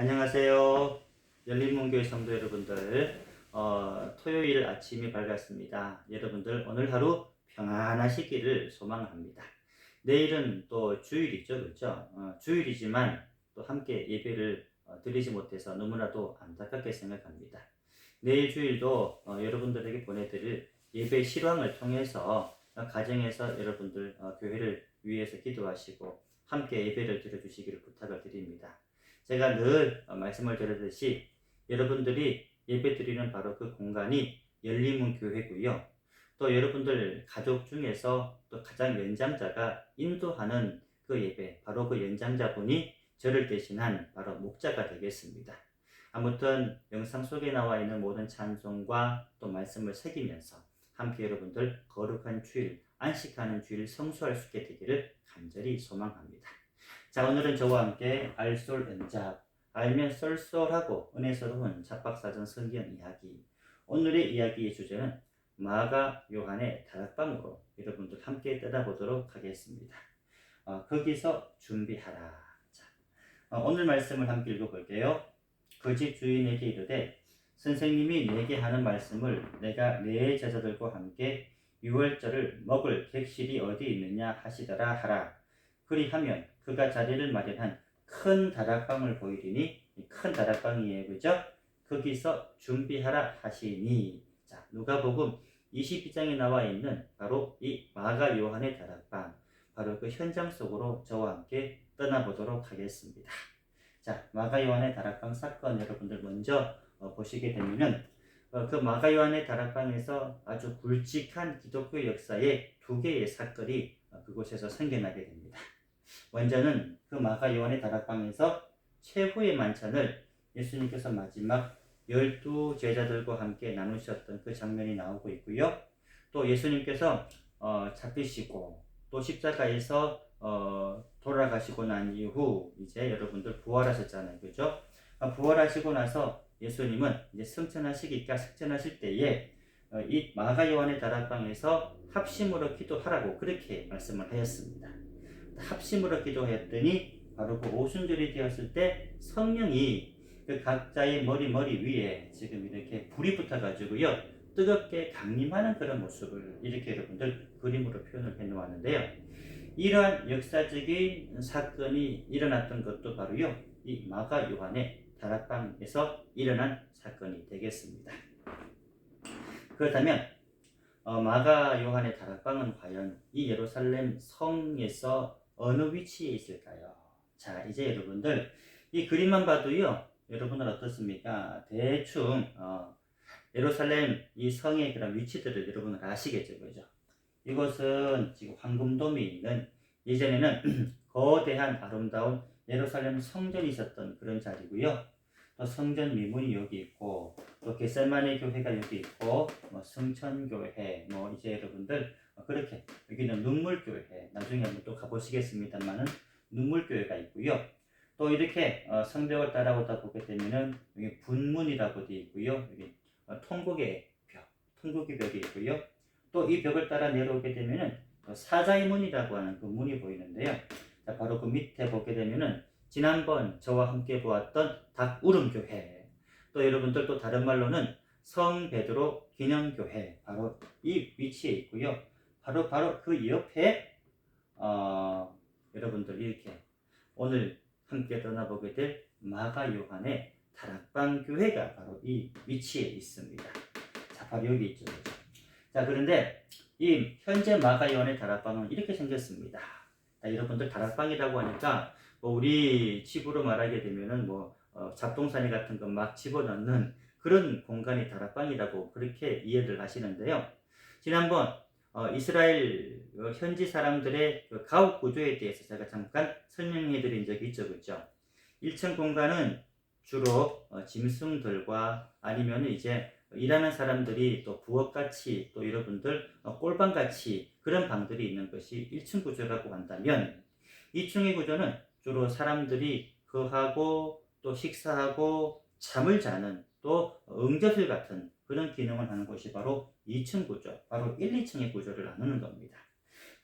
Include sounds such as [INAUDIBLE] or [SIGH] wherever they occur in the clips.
안녕하세요. 열린문교회 성도 여러분들, 어, 토요일 아침이 밝았습니다. 여러분들 오늘 하루 평안하시기를 소망합니다. 내일은 또 주일이죠, 그렇죠? 어, 주일이지만 또 함께 예배를 어, 드리지 못해서 너무나도 안타깝게 생각합니다. 내일 주일도 어, 여러분들에게 보내드릴 예배 실황을 통해서 어, 가정에서 여러분들 어, 교회를 위해서 기도하시고 함께 예배를 드려주시기를 부탁을 드립니다. 제가 늘 어, 말씀을 드렸듯이 여러분들이 예배 드리는 바로 그 공간이 열림문 교회고요. 또 여러분들 가족 중에서 또 가장 연장자가 인도하는 그 예배, 바로 그 연장자분이 저를 대신한 바로 목자가 되겠습니다. 아무튼 영상 속에 나와 있는 모든 찬송과 또 말씀을 새기면서 함께 여러분들 거룩한 주일, 안식하는 주일 성수할 수 있게 되기를 간절히 소망합니다. 자, 오늘은 저와 함께 알솔 연잡, 알면 쏠쏠하고 은혜스러운 잡박사전 성경 이야기. 오늘의 이야기의 주제는 마가 요한의 다락방으로 여러분들 함께 떠나보도록 하겠습니다. 어, 거기서 준비하라. 자, 어, 오늘 말씀을 함께 읽어볼게요. 그 집 주인에게 이르되 선생님이 내게 하는 말씀을 내가 내 제자들과 함께 유월절을 먹을 객실이 어디 있느냐 하시더라 하라. 그리하면 그가 자리를 마련한 큰 다락방을 보이리니 이큰 다락방이에요. 그죠? 거기서 준비하라 하시니 자 누가복음 22장에 나와 있는 바로 이 마가 요한의 다락방 바로 그 현장 속으로 저와 함께 떠나보도록 하겠습니다. 자 마가 요한의 다락방 사건 여러분들 먼저 어, 보시게 되면은 어, 그 마가 요한의 다락방에서 아주 굵직한 기독교 역사의 두 개의 사건이 어, 그곳에서 생겨나게 됩니다. 먼저는 그 마가 요한의 다락방에서 최후의 만찬을 예수님께서 마지막 열두 제자들과 함께 나누셨던 그 장면이 나오고 있고요. 또 예수님께서 어, 잡히시고 또 십자가에서 어, 돌아가시고 난 이후 이제 여러분들 부활하셨잖아요. 그죠? 어, 부활하시고 나서 예수님은 이제 승천하시기까 승천하실 때에 어, 이 마가 요한의 다락방에서 합심으로 기도하라고 그렇게 말씀을 하였습니다. 합심으로 기도했더니 바로 그 오순절이 되었을 때 성령이 그 각자의 머리 머리 위에 지금 이렇게 불이 붙어가지고요 뜨겁게 강림하는 그런 모습을 이렇게 여러분들 그림으로 표현을 해놓았는데요. 이러한 역사적인 사건이 일어났던 것도 바로요 이 마가 요한의 다락방에서 일어난 사건이 되겠습니다. 그렇다면 어, 마가 요한의 다락방은 과연 이 예루살렘 성에서 어느 위치에 있을까요? 자, 이제 여러분들 이 그림만 봐도요, 여러분은 어떻습니까? 대충 어, 예루살렘 이 성의 그런 위치들을 여러분은 아시겠죠, 그죠? 이곳은 지금 황금돔이 있는 예전에는 [CLEARS THROAT] 거대한 아름다운 예루살렘 성전이 있었던 그런 자리고요. 또 성전 미문이 여기 있고 또 겟셀마네 교회가 여기 있고 뭐 성천교회 뭐 이제 여러분들 어, 그렇게 여기는 눈물교회 나중에 한번 또 가보시겠습니다만은 눈물교회가 있고요. 또 이렇게 어, 성벽을 따라오다 보게 되면은 여기 분문이라고 되어 있고요. 여기 어, 통곡의 벽, 통곡의 벽이 있고요. 또 이 벽을 따라 내려오게 되면은 어, 사자의 문이라고 하는 그 문이 보이는데요. 자, 바로 그 밑에 보게 되면은 지난번 저와 함께 보았던 닭우름교회 또 여러분들 또 다른 말로는 성 베드로 기념교회 바로 이 위치에 있고요. 바로 바로 그 옆에 어, 여러분들 이렇게 오늘 함께 떠나보게 될 마가 요한의 다락방 교회가 바로 이 위치에 있습니다. 자, 바로 여기 있죠. 자, 그런데 이 현재 마가 요한의 다락방은 이렇게 생겼습니다. 자, 여러분들 다락방이라고 하니까 뭐 우리 집으로 말하게 되면은 뭐 어, 잡동사니 같은 거 막 집어넣는 그런 공간이 다락방이라고 그렇게 이해를 하시는데요. 지난번 어, 이스라엘 어, 현지 사람들의 그 가옥 구조에 대해서 제가 잠깐 설명해 드린 적이 있죠. 그죠? 1층 공간은 주로 어, 짐승들과 아니면 이제 일하는 사람들이 또 부엌같이 또 여러분들 어, 꼴방같이 그런 방들이 있는 것이 1층 구조라고 한다면 2층의 구조는 주로 사람들이 거하고 또 식사하고 잠을 자는 또 응접실 같은 그런 기능을 하는 곳이 바로 2층 구조, 바로 1, 2층의 구조를 나누는 겁니다.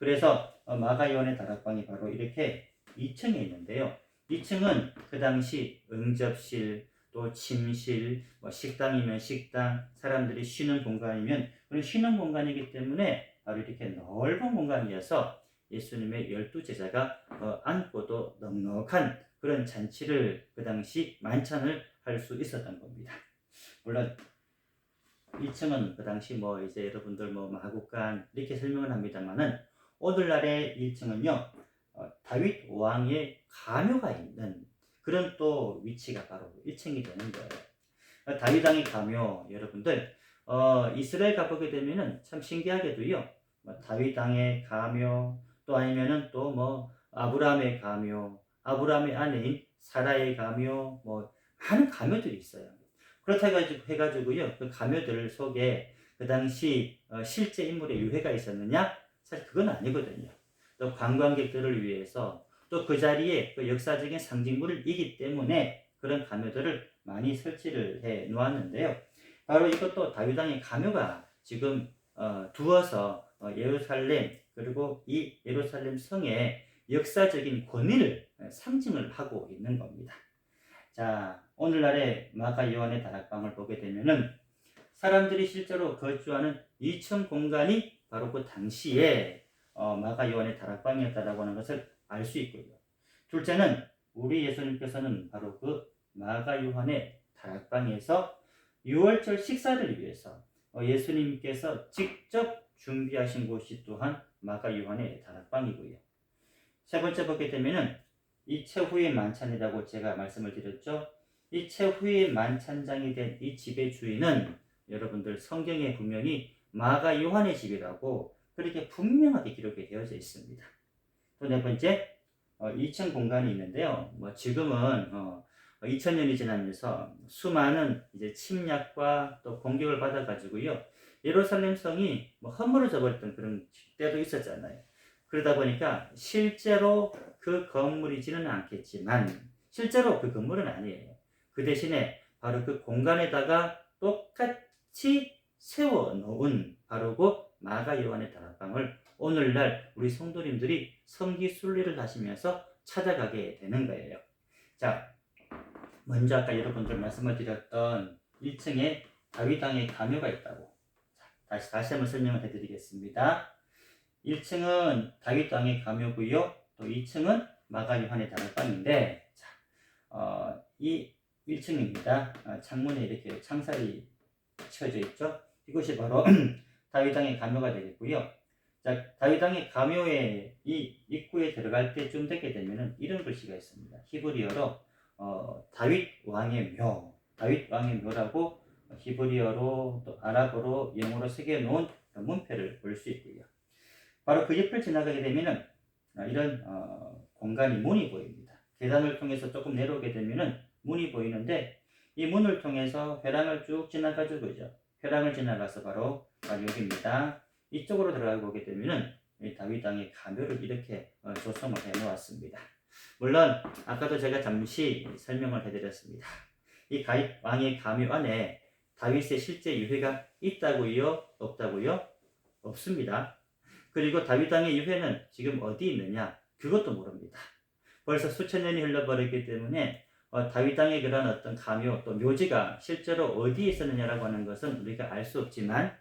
그래서 어, 마가이온의 다락방이 바로 이렇게 2층에 있는데요. 2층은 그 당시 응접실, 또 침실, 뭐 식당이면 식당, 사람들이 쉬는 공간이면 그런 쉬는 공간이기 때문에 바로 이렇게 넓은 공간이어서 예수님의 열두 제자가 어, 앉고도 넉넉한 그런 잔치를 그 당시 만찬을 할 수 있었던 겁니다. 물론 1층은 그 당시 뭐 이제 여러분들 뭐 마국간 이렇게 설명을 합니다만은 오늘날의 1층은요 어, 다윗 왕의 가묘가 있는 그런 또 위치가 바로 1층이 되는 거예요. 어, 다윗 왕의 가묘 여러분들 어, 이스라엘 가보게 되면은 참 신기하게도요 뭐 다윗 왕의 가묘 또 아니면은 또 뭐 아브라함의 가묘 아브라함의 아내인 사라의 가묘 뭐 많은 가묘들이 있어요. 그렇다 해가지고 해가지고요 그 가묘들 속에 그 당시 어, 실제 인물의 유해가 있었느냐 사실 그건 아니거든요. 또 관광객들을 위해서 또 그 자리에 그 역사적인 상징물을 이기 때문에 그런 가묘들을 많이 설치를 해 놓았는데요. 바로 이것도 다윗 왕의 가묘가 지금 어, 두어서 어, 예루살렘 그리고 이 예루살렘 성의 역사적인 권위를 상징을 하고 있는 겁니다. 자, 오늘날의 마가 요한의 다락방을 보게 되면은 사람들이 실제로 거주하는 2층 공간이 바로 그 당시에 어, 마가 요한의 다락방이었다라고 하는 것을 알 수 있고요. 둘째는 우리 예수님께서는 바로 그 마가 요한의 다락방에서 6월절 식사를 위해서 어, 예수님께서 직접 준비하신 곳이 또한 마가 요한의 다락방이고요. 세 번째 보게 되면은 이 최후의 만찬이라고 제가 말씀을 드렸죠. 이 최후의 만찬장이 된 이 집의 주인은 여러분들 성경에 분명히 마가 요한의 집이라고 그렇게 분명하게 기록이 되어져 있습니다. 또 네 번째, 어, 2층 공간이 있는데요. 뭐 지금은 어, 2000년이 지나면서 수많은 이제 침략과 또 공격을 받아가지고요. 예루살렘 성이 뭐 허물어져 버렸던 그런 때도 있었잖아요. 그러다 보니까 실제로 그 건물이지는 않겠지만 실제로 그 건물은 아니에요. 그 대신에 바로 그 공간에다가 똑같이 세워 놓은 바로 그 마가 요한의 다락방을 오늘날 우리 성도님들이 성기 순례를 하시면서 찾아가게 되는 거예요. 자, 먼저 아까 여러분들 말씀을 드렸던 1층에 다윗당의 가묘가 있다고. 자, 다시 다시 한번 설명을 해드리겠습니다. 1층은 다윗 왕의 가묘고요. 또 2층은 마가 요한의 다락방인데, 자, 어, 이 1층입니다. 어, 창문에 이렇게 창살이 쳐져 있죠. 이것이 바로 다윗 왕의 가묘가 되겠고요. 자, 다윗 왕의 가묘에 이 입구에 들어갈 때쯤 되게 되면은 이런 글씨가 있습니다. 히브리어로 어, 다윗 왕의 묘, 다윗 왕의 묘라고 히브리어로 또 아랍어로 영어로 새겨 놓은 문패를 볼 수 있고요. 바로 그 옆을 지나가게 되면은 아, 이런 어, 공간이 문이 보입니다. 계단을 통해서 조금 내려오게 되면은 문이 보이는데 이 문을 통해서 회랑을 쭉 지나가죠, 그죠? 회랑을 지나가서 바로 여기입니다. 이쪽으로 들어가 보게 되면은 이 다윗 왕의 가묘를 이렇게 어, 조성을 해 놓았습니다. 물론 아까도 제가 잠시 설명을 해드렸습니다. 이 가윗 왕의 가묘 안에 다윗의 실제 유해가 있다고요, 없다고요? 없습니다. 그리고 다윗 왕의 유해는 지금 어디 있느냐? 그것도 모릅니다. 벌써 수천 년이 흘러버렸기 때문에 어, 다윗 왕의 그런 어떤 가묘 또 묘지가 실제로 어디에 있었느냐라고 하는 것은 우리가 알 수 없지만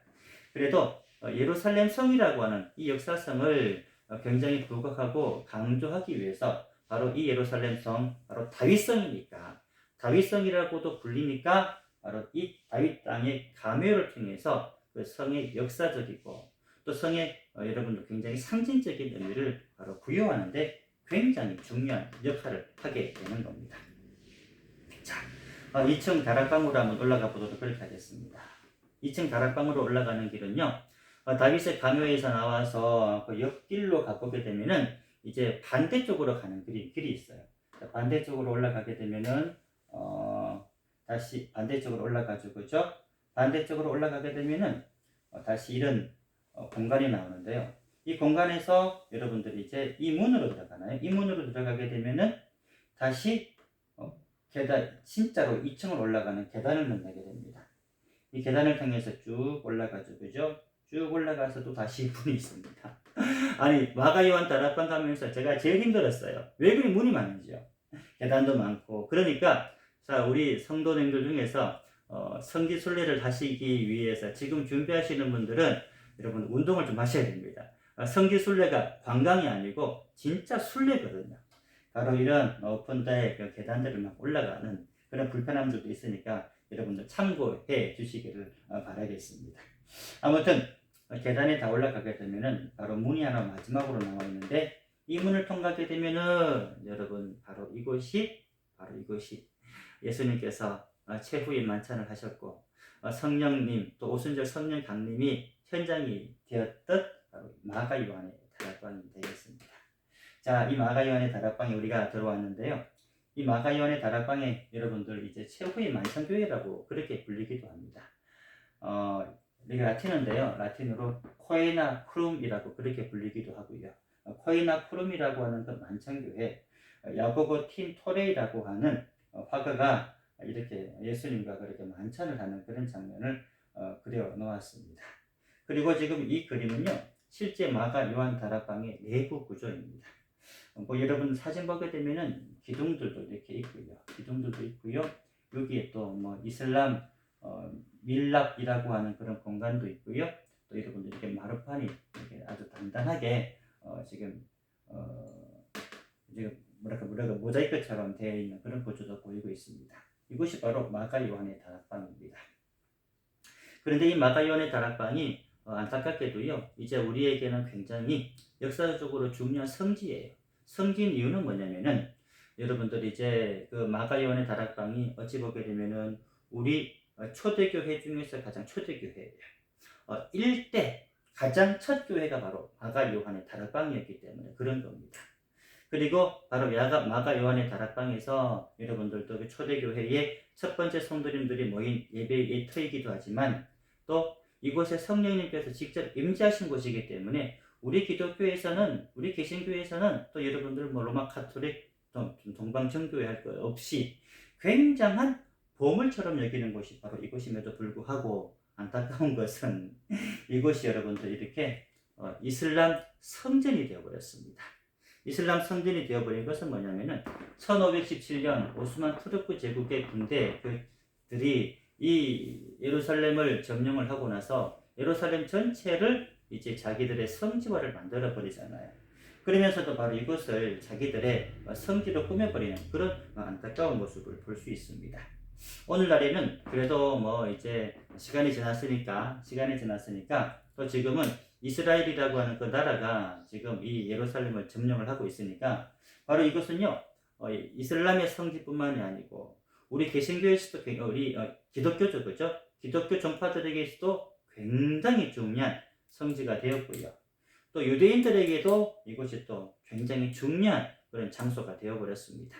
그래도 어, 예루살렘 성이라고 하는 이 역사성을 어, 굉장히 부각하고 강조하기 위해서 바로 이 예루살렘 성 바로 다윗성이니까 다윗성이라고도 불리니까 바로 이 다윗 땅의 가묘를 통해서 그 성의 역사적이고 또 성의 어, 여러분들 굉장히 상징적인 의미를 바로 부여하는데 굉장히 중요한 역할을 하게 되는 겁니다. 자, 어, 2층 다락방으로 한번 올라가 보도록 그렇게 하겠습니다. 2층 다락방으로 올라가는 길은요, 어, 다윗의 가묘에서 나와서 그 옆길로 가보게 되면은 이제 반대쪽으로 가는 길이, 길이 있어요. 자, 반대쪽으로 올라가게 되면은 어, 다시 반대쪽으로 올라가죠, 그죠? 반대쪽으로 올라가게 되면은 어, 다시 이런 어, 공간이 나오는데요. 이 공간에서 여러분들이 이제 이 문으로 들어가나요? 이 문으로 들어가게 되면은 다시 어, 계단 진짜로 2층을 올라가는 계단을 만나게 됩니다. 이 계단을 통해서 쭉 올라가죠, 그죠? 쭉 올라가서 또 다시 문이 있습니다. [LAUGHS] 아니 마가 요한 다락방 가면서 제가 제일 힘들었어요. 왜 그리 문이 많은지요? 계단도 많고 그러니까 자 우리 성도님들 중에서 어, 성지 순례를 하시기 위해서 지금 준비하시는 분들은 여러분 운동을 좀 하셔야 됩니다. 어, 성지 순례가 관광이 아니고 진짜 순례거든요. 바로 이런 오픈다의 그 계단들을 막 올라가는 그런 불편함들도 있으니까 여러분들 참고해 주시기를 어, 바라겠습니다. 아무튼 어, 계단에 다 올라가게 되면은 바로 문이 하나 마지막으로 나와 있는데 이 문을 통과하게 되면은 여러분 바로 이곳이 바로 이곳이 예수님께서 어, 최후의 만찬을 하셨고 어, 성령님 또 오순절 성령 강림이 현장이 되었던 바로 마가 요한의 다락방이 되겠습니다. 자, 이 마가 요한의 다락방에 우리가 들어왔는데요. 이 마가 요한의 다락방에 여러분들 이제 최후의 만찬교회라고 그렇게 불리기도 합니다. 어, 이게 라틴어인데요. 라틴어로 코에나 크룸이라고 그렇게 불리기도 하고요. 어, 코에나 크룸이라고 하는 그 만찬교회 어, 야고보 틴 토레이라고 하는 어, 화가가 이렇게 예수님과 그렇게 만찬을 하는 그런 장면을 어, 그려 놓았습니다. 그리고 지금 이 그림은요, 실제 마가 요한 다락방의 내부 구조입니다. 어, 뭐 여러분 사진 보게 되면은 기둥들도 이렇게 있고요, 기둥들도 있고요. 여기에 또 뭐 이슬람 어, 밀랍이라고 하는 그런 공간도 있고요. 또 여러분들 이렇게 마루판이 이렇게 아주 단단하게 어, 지금 어, 지금 뭐랄까 뭐랄까 모자이크처럼 되어 있는 그런 구조도 보이고 있습니다. 이곳이 바로 마가 요한의 다락방입니다. 그런데 이 마가 요한의 다락방이 어, 안타깝게도요, 이제 우리에게는 굉장히 역사적으로 중요한 성지예요. 성지인 이유는 뭐냐면은 여러분들 이제 그 마가 요한의 다락방이 어찌 보게 되면은 우리 어, 초대교회 중에서 가장 초대교회예요. 어, 일대 가장 첫 교회가 바로 마가 요한의 다락방이었기 때문에 그런 겁니다. 그리고 바로 야가, 마가 요한의 다락방에서 여러분들도 그 초대교회의 첫 번째 성도님들이 모인 예배의 터이기도 하지만 또 이곳에 성령님께서 직접 임재하신 곳이기 때문에 우리 기독교에서는 우리 개신교에서는 또 여러분들 뭐 로마 카톨릭 또 동방 정교회 할 것 없이 굉장한 보물처럼 여기는 곳이 바로 이곳임에도 불구하고 안타까운 [LAUGHS] 것은 이곳이 여러분들 이렇게 어, 이슬람 성전이 되어버렸습니다. 이슬람 성전이 되어버린 것은 뭐냐면은 1517년 오스만 투르크 제국의 군대들이 이 예루살렘을 점령을 하고 나서 예루살렘 전체를 이제 자기들의 성지화를 만들어 버리잖아요. 그러면서도 바로 이것을 자기들의 성지로 꾸며버리는 그런 안타까운 모습을 볼 수 있습니다. 오늘날에는 그래도 뭐 이제 시간이 지났으니까 시간이 지났으니까 또 지금은 이스라엘이라고 하는 그 나라가 지금 이 예루살렘을 점령을 하고 있으니까 바로 이것은요 어, 이슬람의 성지뿐만이 아니고 우리 개신교에서도 굉- 우리 어, 기독교죠 그죠 기독교 종파들에게서도 굉장히 중요한 성지가 되었고요 또 유대인들에게도 이곳이 또 굉장히 중요한 그런 장소가 되어버렸습니다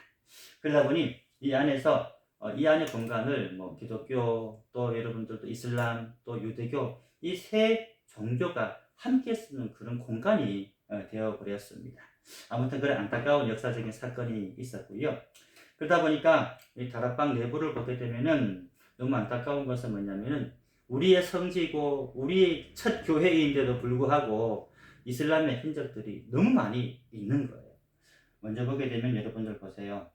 그러다 보니 이 안에서 어, 이 안의 공간을 뭐 기독교 또 여러분들도 이슬람 또 유대교 이 세 종교가 함께 쓰는 그런 공간이 어, 되어버렸습니다. 아무튼 그런 안타까운 역사적인 사건이 있었고요. 그러다 보니까 이 다락방 내부를 보게 되면은 너무 안타까운 것은 뭐냐면은 우리의 성지고 우리의 첫 교회인데도 불구하고 이슬람의 흔적들이 너무 많이 있는 거예요. 먼저 보게 되면 여러분들 보세요.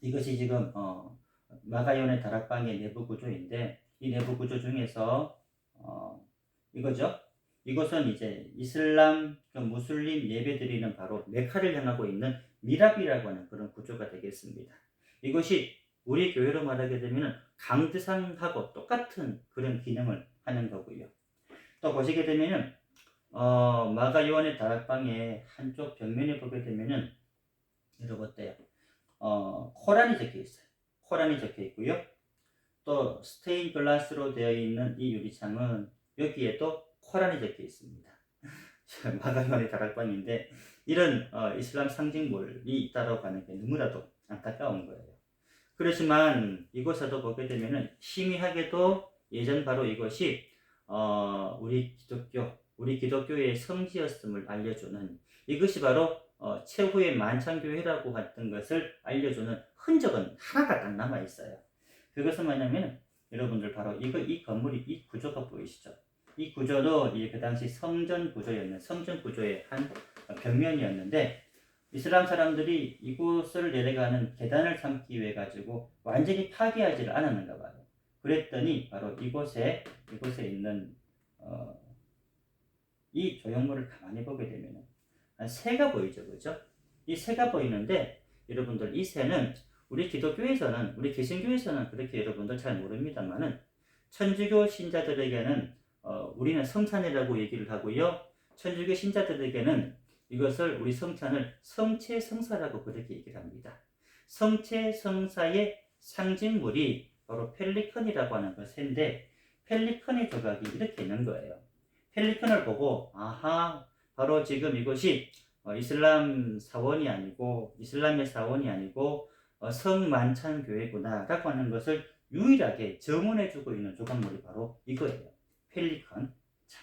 이것이 지금 어, 마가연의 다락방의 내부 구조인데 이 내부 구조 중에서 어, 이거죠. 이것은 이제 이슬람 그 무슬림 예배드리는 바로 메카를 향하고 있는 미랍이라고 하는 그런 구조가 되겠습니다. 이것이 우리 교회로 말하게 되면 강드상하고 똑같은 그런 기능을 하는 거고요. 또 보시게 되면은 어, 마가 요한의 다락방의 한쪽 벽면에 보게 되면은 여러분 어때요? 어, 코란이 적혀 있어요. 코란이 적혀 있고요. 또 스테인 글라스로 되어 있는 이 유리창은 여기에도 코란이 적혀 있습니다. [LAUGHS] 마가 요한의 다락방인데 이런 어, 이슬람 상징물이 있다고 하는 게 너무나도 안타까운 거예요. 그렇지만 이곳에도 보게 되면은 희미하게도 예전 바로 이것이 어, 우리 기독교 우리 기독교의 성지였음을 알려주는 이것이 바로 어, 최후의 만찬교회라고 했던 것을 알려주는 흔적은 하나가 딱 남아 있어요. 그것은 뭐냐면 여러분들 바로 이거 이 건물이 이 구조가 보이시죠? 이 구조도 이 그 당시 성전 구조였는 성전 구조의 한 벽면이었는데 이슬람 사람들이 이곳을 내려가는 계단을 삼기 위해 가지고 완전히 파괴하지를 않았는가 봐요. 그랬더니 바로 이곳에 이곳에 있는 어, 이 조형물을 가만히 보게 되면 새가 보이죠, 그죠? 이 새가 보이는데 여러분들 이 새는 우리 기독교에서는 우리 개신교에서는 그렇게 여러분들 잘 모릅니다만은 천주교 신자들에게는 어, 우리는 성찬이라고 얘기를 하고요. 천주교 신자들에게는 이것을 우리 성찬을 성체 성사라고 그렇게 얘기를 합니다. 성체 성사의 상징물이 바로 펠리컨이라고 하는 그 새인데 펠리컨의 조각이 이렇게 있는 거예요. 펠리컨을 보고 아하 바로 지금 이것이 어, 이슬람 사원이 아니고 이슬람의 사원이 아니고 어, 성만찬 교회구나라고 하는 것을 유일하게 점원해주고 있는 조각물이 바로 이거예요. 펠리컨. 자,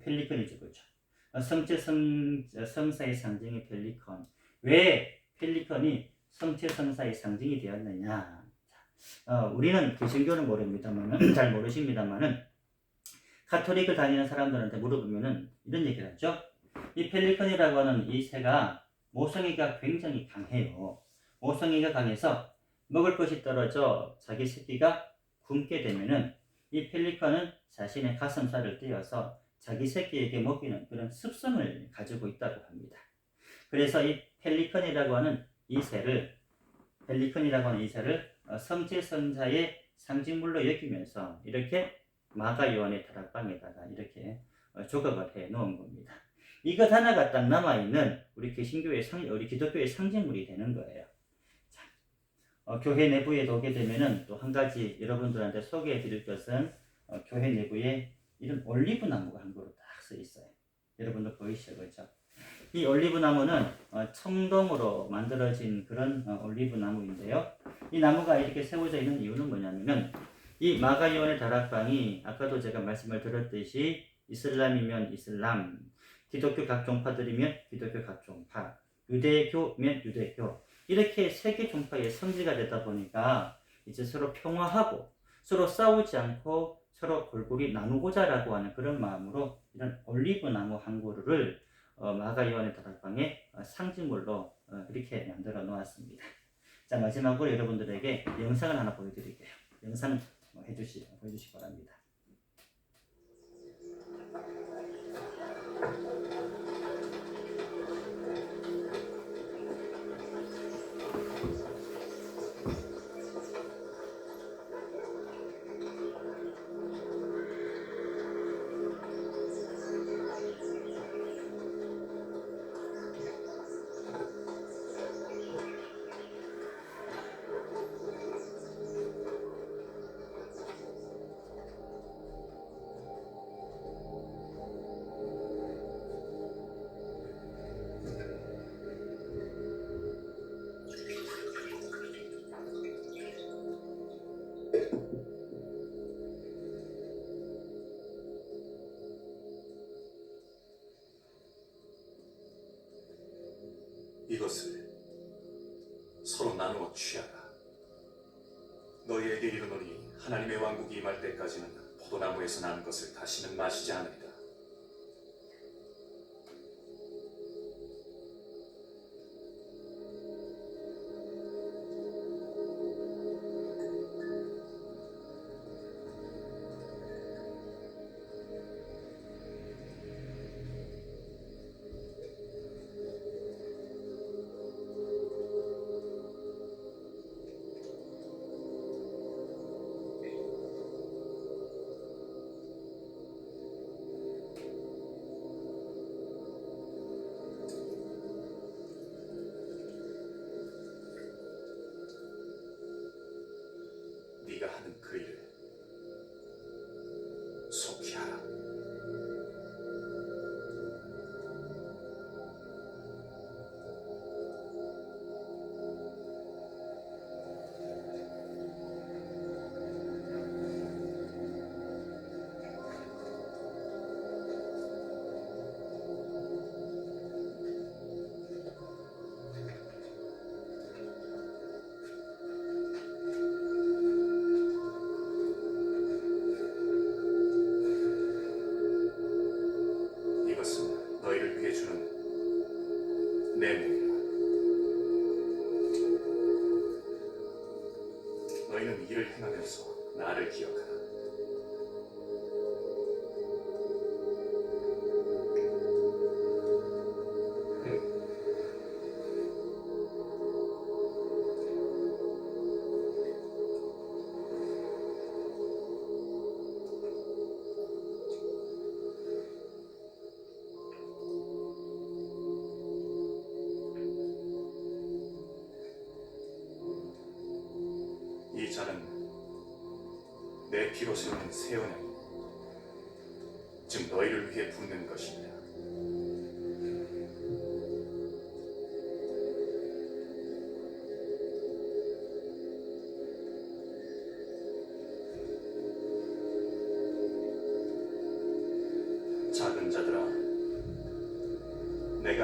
펠리컨이죠, 그렇죠? 어, 성체 성 성사의 상징이 펠리컨. 왜 펠리컨이 성체 성사의 상징이 되었느냐? 자, 어, 우리는 개신교는 모릅니다만은 [CLEARS THROAT] 잘 모르십니다만은 카톨릭을 다니는 사람들한테 물어보면은 이런 얘기를 하죠. 이 펠리컨이라고 하는 이 새가 모성애가 굉장히 강해요. 모성애가 강해서 먹을 것이 떨어져 자기 새끼가 굶게 되면은 이 펠리컨은 자신의 가슴살을 떼어서 자기 새끼에게 먹이는 그런 습성을 가지고 있다고 합니다. 그래서 이 펠리컨이라고 하는 이 새를 펠리컨이라고 하는 이 새를 어, 성체성자의 상징물로 여기면서 이렇게 마가 요한의 다락방에다가 이렇게 어, 조각을 해 놓은 겁니다. 이것 하나가 딱 남아 있는 우리 개신교의 상, 우리 기독교의 상징물이 되는 거예요. 자, 어, 교회 내부에 오게 되면은 또 한 가지 여러분들한테 소개해 드릴 것은 어, 교회 내부에 이런 올리브 나무가 한 그루 딱써 있어요. 여러분들 보이시죠, 그렇죠? 이 올리브 나무는 어, 청동으로 만들어진 그런 어, 올리브 나무인데요. 이 나무가 이렇게 세워져 있는 이유는 뭐냐면은 이 마가이온의 다락방이 아까도 제가 말씀을 드렸듯이 이슬람이면 이슬람, 기독교 각 종파들이면 기독교 각 종파, 유대교면 유대교 이렇게 세계 종파의 성지가 되다 보니까 이제 서로 평화하고 서로 싸우지 않고 서로 골고리 나누고자라고 하는 그런 마음으로 이런 올리브 나무 한 그루를 어, 마가이온의 다락방의 어, 상징물로 어, 이렇게 만들어 놓았습니다. 자 마지막으로 여러분들에게 영상을 하나 보여드릴게요. 영상 어, 해주시 보여주시기 바랍니다. 이것을 서로 나누어 취하라. 너희에게 이르노니 하나님의 왕국이 임할 때까지는 포도나무에서 난 것을 다시는 마시지 않으리 라. 네가 하 너희는 이를 행하면서 나를 기억하라.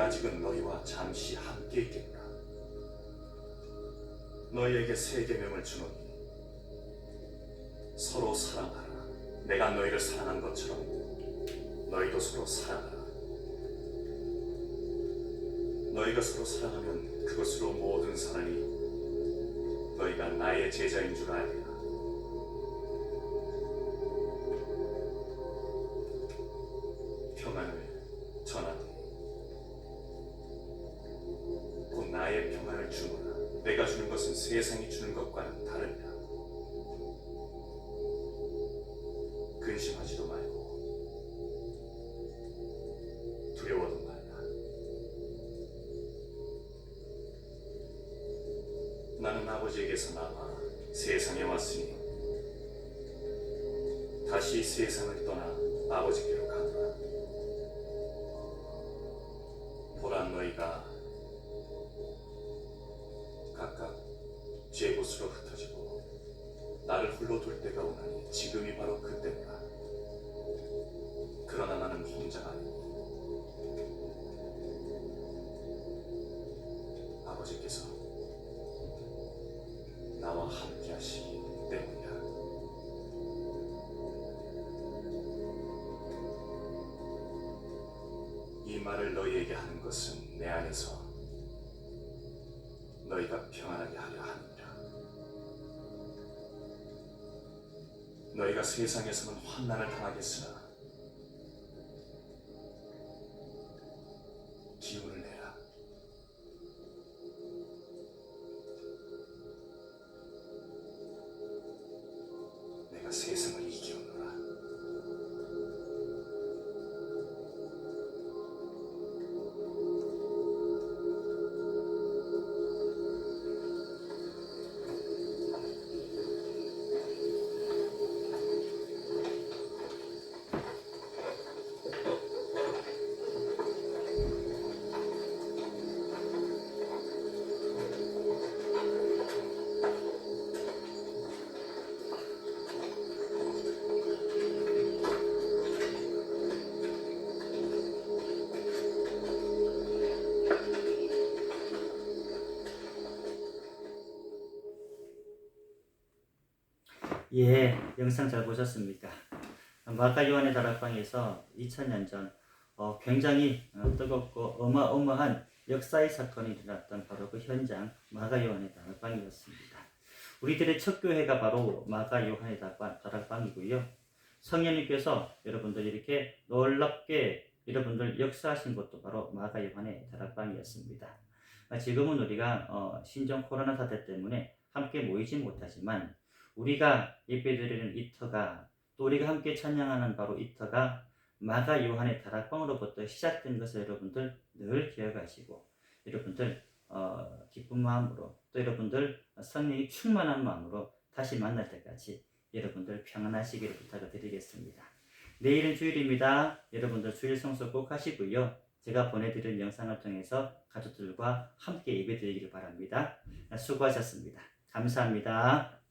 아직은 너희와 잠시 함께 있겠노라. 너희에게 새 계명을 주노니 서로 사랑하라. 내가 너희를 사랑한 것처럼 너희도 서로 사랑하라. 너희가 서로 사랑하면 그것으로 모든 사람이 너희가 나의 제자인 줄 알리라. 아버지에게서 나와 세상에 왔으니 다시 세상을 말을 너희에게 하는 것은 내 안에서 너희가 평안하게 하려 함이라. 너희가 세상에서는 환난을 당하겠으나 예, 영상 잘 보셨습니까? 마가 요한의 다락방에서 2000년 전 어, 굉장히 어, 뜨겁고 어마어마한 역사의 사건이 일어났던 바로 그 현장 마가 요한의 다락방이었습니다. 우리들의 첫 교회가 바로 마가 요한의 다락방, 다락방이고요. 성령님께서 여러분들 이렇게 놀랍게 여러분들 역사하신 것도 바로 마가 요한의 다락방이었습니다. 아, 지금은 우리가 어, 신종 코로나 사태 때문에 함께 모이지 못하지만 우리가 예배드리는 이터가 또 우리가 함께 찬양하는 바로 이터가 마가 요한의 다락방으로부터 시작된 것을 여러분들 늘 기억하시고 여러분들 어, 기쁜 마음으로 또 여러분들 성령이 충만한 마음으로 다시 만날 때까지 여러분들 평안하시기를 부탁을 드리겠습니다. 내일은 주일입니다. 여러분들 주일 성수 꼭 하시고요. 제가 보내드린 영상을 통해서 가족들과 함께 예배 드리기를 바랍니다. 수고하셨습니다. 감사합니다.